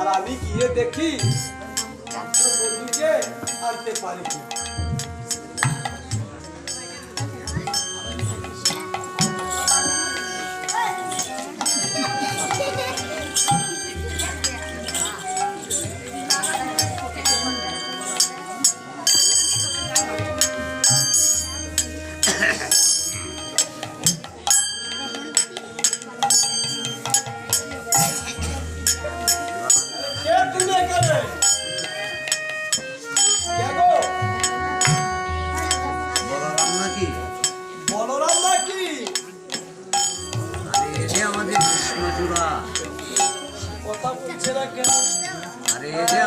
महारानी की ये देखी Ha. আমাদের কৃষ্ণচূড়া আরে এই যে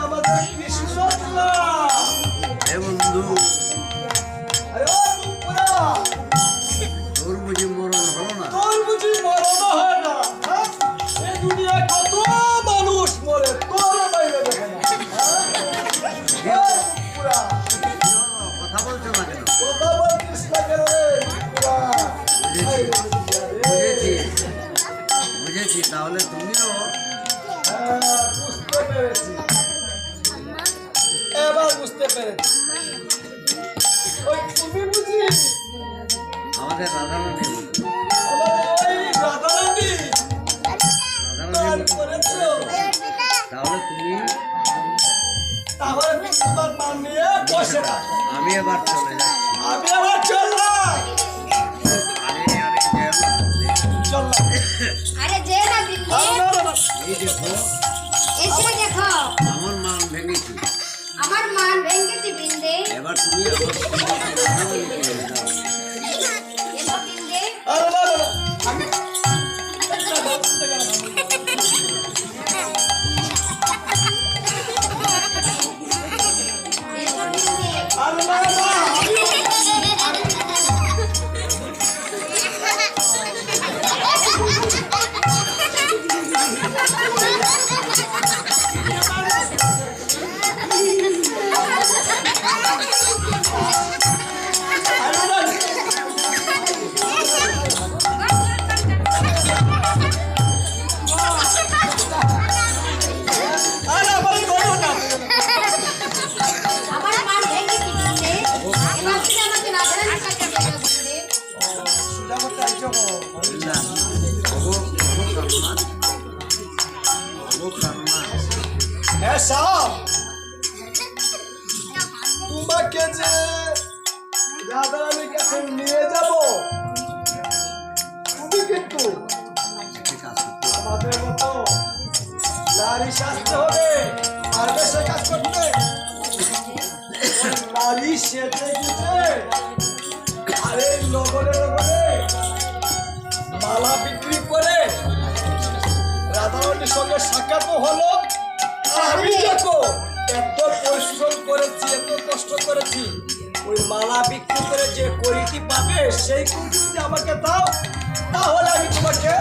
আমাদের কৃষ্ণ আমাদের রাধারানী তাহলে তুমি আমি এবার চলে যাচ্ছি। আরে যে না এই দেখো। আমার মান ভেঙেছি। আমার মান ভেঙেছি তোমাকে যে রাধারানীর কাছে নিয়ে যাব তুমি কিন্তু আমাদের মতো নারী হবে আর দেশে কাজ করতে নারী সেজে মালা বিক্রি করে রাধারানীর সঙ্গে সাক্ষাৎ হলো নষ্ট করেছি, ওই মালা বিক্রি করে যে করিটি পাবে, সেই কুড়িটি আমাকে দাও, তাহলে আমি তোমাকে